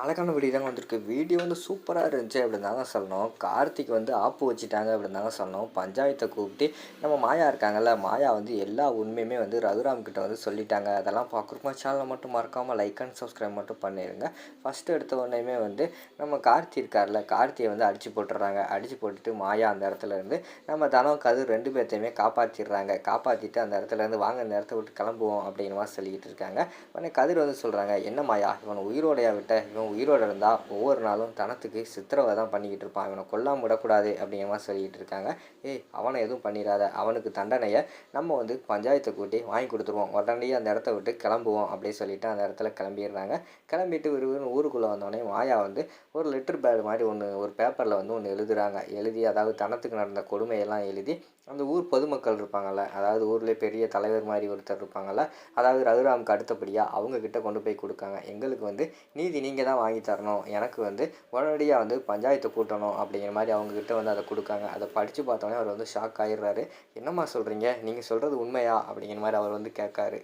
அழகான வீடியோ தாங்க வந்திருக்கு. வீடியோ வந்து சூப்பராக இருந்துச்சு அப்படின்னு தாங்க சொல்லணும். கார்த்திக் வந்து ஆப்பு வச்சுட்டாங்க அப்படின்னு தாங்க சொல்லணும். பஞ்சாயத்தை கூப்பிட்டு நம்ம மாயா இருக்காங்கல்ல மாயா வந்து எல்லா உண்மையுமே வந்து ரகுராம் கிட்ட வந்து சொல்லிட்டாங்க. அதெல்லாம் பார்க்குறப்போ சேனலை மட்டும் மறக்காமல் லைக் அண்ட் சப்ஸ்கிரைப் மட்டும் பண்ணிடுங்க ஃபஸ்ட்டு எடுத்த உடனேயுமே வந்து நம்ம கார்த்தி இருக்கார்ல கார்த்தியை வந்து அடித்து போட்டுடுறாங்க அடித்து போட்டுட்டு மாயா அந்த இடத்துல இருந்து நம்ம தனம் கது ரெண்டு பேர்த்தையுமே காப்பாற்றிடுறாங்க காப்பாற்றிட்டு அந்த இடத்துல இருந்து வாங்க அந்த இடத்த விட்டு கிளம்புவோம் அப்படிங்கிற மாதிரி சொல்லிக்கிட்டு இருக்காங்க. உடனே கதிர் வந்து சொல்கிறாங்க என்ன மாயா இவன் உயிரோடையா விட்ட? இவன் உயிரோடு இருந்தால் ஒவ்வொரு நாளும் தனத்துக்கு சித்திரவை தான் பண்ணிக்கிட்டு இருப்பான். இவனை கொல்லாம விடக்கூடாது அப்படிங்கிற மாதிரி சொல்லிக்கிட்டு இருக்காங்க. ஏய் அவனை எதுவும் பண்ணிடாத. அவனுக்கு தண்டனையை நம்ம வந்து பஞ்சாயத்தை கூட்டி வாங்கி கொடுத்துருவோம். உடனடியே அந்த இடத்த விட்டு கிளம்புவோம் அப்படின்னு சொல்லிட்டு அந்த இடத்துல கிளம்பிடுறாங்க. கிளம்பிட்டு ஒரு ஊருக்குள்ளே வந்தோடனே மாயா வந்து ஒரு லெட்டர் பேட் மாதிரி ஒன்று ஒரு பேப்பரில் வந்து ஒன்று எழுதுறாங்க. எழுதி அதாவது தனத்துக்கு நடந்த கொடுமையெல்லாம் எழுதி அந்த ஊர் பொதுமக்கள் இருப்பாங்கள்ல அதாவது ஊர்லேயே பெரிய தலைவர் மாதிரி ஒருத்தர் இருப்பாங்கள்ல அதாவது ரகுராமுக்கு அடுத்தபடியாக அவங்கக்கிட்ட கொண்டு போய் கொடுக்காங்க. எங்களுக்கு வந்து நீதி நீங்கள் தான் வாங்கி தரணும். எனக்கு வந்து உடனடியாக வந்து பஞ்சாயத்து கூட்டணும் அப்படிங்கிற மாதிரி அவங்கக்கிட்ட வந்து அதை கொடுக்காங்க. அதை படித்து பார்த்தோன்னே அவர் வந்து ஷாக் ஆகிடுறாரு என்னம்மா சொல்கிறீங்க நீங்கள் சொல்கிறது உண்மையா? அப்படிங்கிற மாதிரி அவர் வந்து கேட்காரு.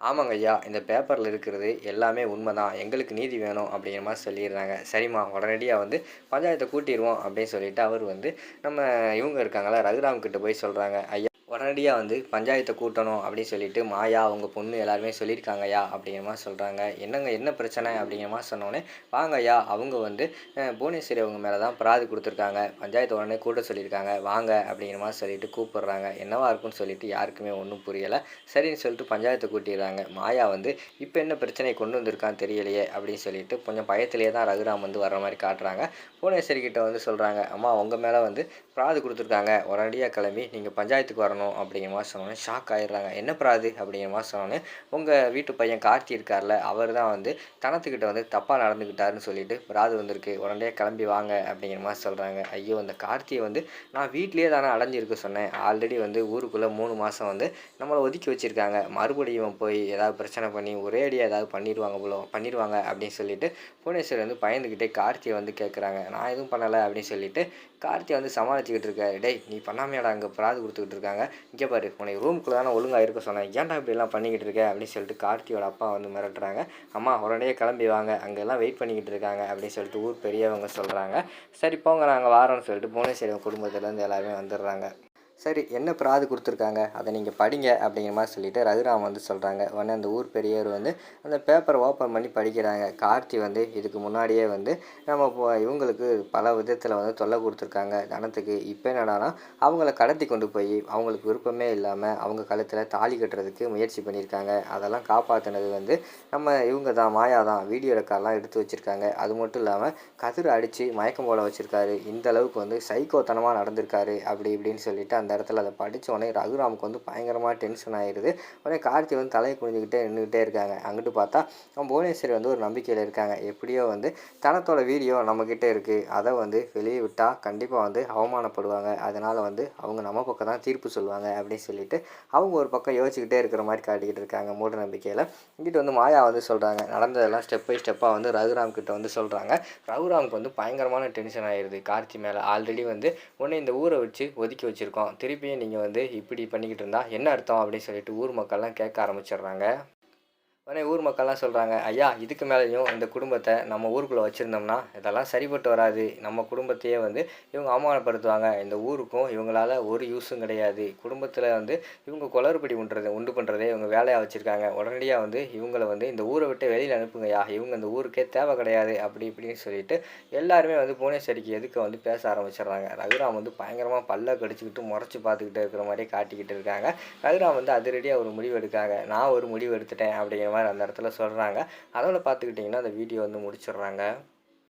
ஆமாங்க ஐயா இந்த பேப்பரில் இருக்கிறது எல்லாமே உண்மை தான் எங்களுக்கு நீதி வேணும் அப்படிங்கிற மாதிரி சொல்லிடுறாங்க சரிம்மா உடனடியாக வந்து பஞ்சாயத்தை கூட்டிடுவோம் அப்படின்னு சொல்லிட்டு அவர் வந்து நம்ம இவங்க இருக்காங்களா ரகுராம் கிட்ட போய் சொல்கிறாங்க ஐயா உடனடியாக வந்து பஞ்சாயத்தை கூட்டணும் அப்படின்னு சொல்லிட்டு மாயா அவங்க பொண்ணு எல்லாருமே சொல்லியிருக்காங்கய்யா அப்படிங்கிறமா அப்படிங்கிற மாதிரி சொல்கிறாங்க என்னங்க என்ன பிரச்சனை? அப்படிங்கிற மாதிரி சொன்னோடனே வாங்கய்யா அவங்க வந்து புவனேஸ்வரி அவங்க மேலே தான் பிராது கொடுத்துருக்காங்க. பஞ்சாயத்து உடனே கூட்ட சொல்லியிருக்காங்க. வாங்க அப்படிங்கிற மாதிரி சொல்லிட்டு கூப்பிடுறாங்க. என்னவா இருக்குன்னு சொல்லிட்டு யாருக்குமே ஒன்றும் புரியலை. சரின்னு சொல்லிட்டு பஞ்சாயத்தை கூட்டிடுறாங்க. மாயா வந்து இப்போ என்ன பிரச்சனை கொண்டு வந்திருக்கான்னு தெரியலையே அப்படின்னு சொல்லிட்டு கொஞ்சம் பயத்திலே தான் ரகுராம் வந்து வர்ற மாதிரி காட்டுறாங்க. புவனேஸ்வரி கிட்ட வந்து சொல்கிறாங்க அம்மா உங்கள் மேலே வந்து பிராது கொடுத்துருக்காங்க. உடனடியாக கிளம்பி நீங்கள் பஞ்சாயத்துக்கு வரணும். அப்படிங்கிற மாதிரி சொன்னோன்னே ஷாக் ஆயிடுறாங்க. என்ன பிராது அப்படிங்கிற மாதிரி சொன்னோன்னே உங்கள் வீட்டு பையன் கார்த்தி இருக்கார்ல அவர் தான் வந்து தனத்துக்கிட்ட வந்து தப்பாக நடந்துக்கிட்டாருன்னு சொல்லிட்டு பிராது வந்திருக்கு. உடனே கிளம்பி வாங்க அப்படிங்கிற மாதிரி சொல்கிறாங்க ஐயோ அந்த கார்த்தியை வந்து நான் வீட்லேயே தானே அடைஞ்சிருக்க சொன்னேன். ஆல்ரெடி வந்து ஊருக்குள்ளே மூணு மாதம் வந்து நம்மளை ஒதுக்கி வச்சுருக்காங்க. மறுபடியும் போய் ஏதாவது பிரச்சனை பண்ணி ஒரேடியாக ஏதாவது பண்ணிடுவாங்க போல பண்ணிடுவாங்க அப்படின்னு சொல்லிட்டு புவனேஸ்வர் வந்து பயந்துக்கிட்டே கார்த்தியை வந்து கேட்குறாங்க நான் எதுவும் பண்ணலை அப்படின்னு சொல்லிட்டு கார்த்தியை வந்து சமாளிச்சுக்கிட்டு இருக்காரு. டேய் நீ பண்ணாமையாடா அங்கே பிராது கொடுத்துக்கிட்டு இருக்காங்க. இங்கே பாரு உனக்கு ரூமுக்குள்ளே தானே ஒழுங்காக இருக்க சொன்னேன். ஏன்டா இப்படிலாம் பண்ணிக்கிட்டு இருக்க? அப்படின்னு சொல்லிட்டு கார்த்தியோட அப்பா வந்து மிரட்டுறாங்க. அம்மா உடனே கிளம்பி வாங்க. அங்கெல்லாம் வெயிட் பண்ணிக்கிட்டு இருக்காங்க அப்படின்னு சொல்லிட்டு ஊர் பெரியவங்க சொல்கிறாங்க சரி போங்க நாங்கள் வாரோன்னு சொல்லிட்டு புவனேஸ்வரி குடும்பத்துலேருந்து எல்லாருமே வந்துடுறாங்க. சரி என்ன பிராது கொடுத்துருக்காங்க? அதை நீங்கள் படிங்க அப்படிங்கிற மாதிரி சொல்லிட்டு ரகுராம் வந்து சொல்கிறாங்க உடனே அந்த ஊர் பெரியவர் வந்து அந்த பேப்பரை ஓப்பன் பண்ணி படிக்கிறாங்க. கார்த்தி வந்து இதுக்கு முன்னாடியே வந்து நம்ம இப்போ இவங்களுக்கு பல விதத்தில் வந்து தொல்லை கொடுத்துருக்காங்க. தனத்துக்கு இப்போ என்னடானா அவங்கள கடத்தி கொண்டு போய் அவங்களுக்கு விருப்பமே இல்லாமல் அவங்க கழுத்தில் தாலி கட்டுறதுக்கு முயற்சி பண்ணியிருக்காங்க அதெல்லாம் காப்பாற்றினது வந்து நம்ம இவங்க தான் மாயா தான் வீடியோ ரெக்கார்ட்லாம் எடுத்து வச்சுருக்காங்க. அது மட்டும் இல்லாமல் கதிர் அடித்து மயக்கம் போட வச்சுருக்காரு. இந்த அளவுக்கு வந்து சைக்கோத்தனமாக நடந்திருக்காரு. அப்படி இப்படின்னு சொல்லிட்டு அந்த அந்த இடத்துல அதை படித்த உடனே ரகுராமுக்கு வந்து பயங்கரமாக டென்ஷன் ஆயிடுது உடனே கார்த்தி வந்து தலையை குனிஞ்சுக்கிட்டே நின்றுக்கிட்டே இருக்காங்க. அங்கிட்டு பார்த்தா அவன் புவனேஸ்வரி வந்து ஒரு நம்பிக்கையில் இருக்காங்க. எப்படியோ வந்து தனத்தோட வீடியோ நம்மக்கிட்ட இருக்குது அதை வந்து வெளியே விட்டால் கண்டிப்பாக வந்து அவமானப்படுவாங்க. அதனால் வந்து அவங்க நம்ம பக்கம் தான் தீர்ப்பு சொல்லுவாங்க. அப்படின்னு சொல்லிட்டு அவங்க ஒரு பக்கம் யோசிச்சுக்கிட்டே இருக்கிற மாதிரி காட்டிக்கிட்டு இருக்காங்க மூட நம்பிக்கையில். இங்கிட்டு வந்து மாயா வந்து சொல்கிறாங்க நடந்ததெல்லாம் ஸ்டெப் பை ஸ்டெப்பாக வந்து ரகுராம் கிட்ட வந்து சொல்கிறாங்க ரகுராமுக்கு வந்து பயங்கரமான டென்ஷன் ஆயிடுது கார்த்தி மேலே ஆல்ரெடி வந்து உன்னை இந்த ஊரை வச்சு ஒதுக்கி வச்சுருக்கோம். திருப்பியும் நீங்கள் வந்து இப்படி பண்ணிக்கிட்டு இருந்தால் என்ன அர்த்தம் அப்படின்னு சொல்லிட்டு ஊர் மக்கள்லாம் கேட்க ஆரம்பிச்சிடுறாங்க. உடனே ஊர் மக்கள்லாம் சொல்கிறாங்க ஐயா இதுக்கு மேலேயும் இந்த குடும்பத்தை நம்ம ஊருக்குள்ளே வச்சுருந்தோம்னா இதெல்லாம் சரிப்பட்டு வராது. நம்ம குடும்பத்தையே வந்து இவங்க அவமானப்படுத்துவாங்க. இந்த ஊருக்கும் இவங்களால ஒரு யூஸும் கிடையாது. குடும்பத்தில் வந்து இவங்க குளறுபடி உண்டுறது உண்டு பண்ணுறதே இவங்க வேலையாக வச்சுருக்காங்க. உடனடியாக வந்து இவங்கள வந்து இந்த ஊரை விட்டு வெளியில் அனுப்புங்கய்யா. இவங்க இந்த ஊருக்கே தேவை கிடையாது. அப்படி இப்படின்னு சொல்லிட்டு எல்லாருமே வந்து புவனேஸ்வரிக்கு எதுக்கு வந்து பேச ஆரம்பிச்சிடுறாங்க. ரகுராம் வந்து பயங்கரமாக பல்ல கடிச்சிக்கிட்டு முறைச்சி பார்த்துக்கிட்டு இருக்கிற மாதிரியே காட்டிக்கிட்டு இருக்காங்க. ரகுராம் வந்து அதிரடியாக ஒரு முடிவு எடுக்காங்க நான் ஒரு முடிவு எடுத்துட்டேன் அப்படிங்கிற மாதிரி அந்த இடத்துல சொல்கிறாங்க அதோட பார்த்துக்கிட்டிங்கன்னா அந்த வீடியோ வந்து முடிச்சிடுறாங்க.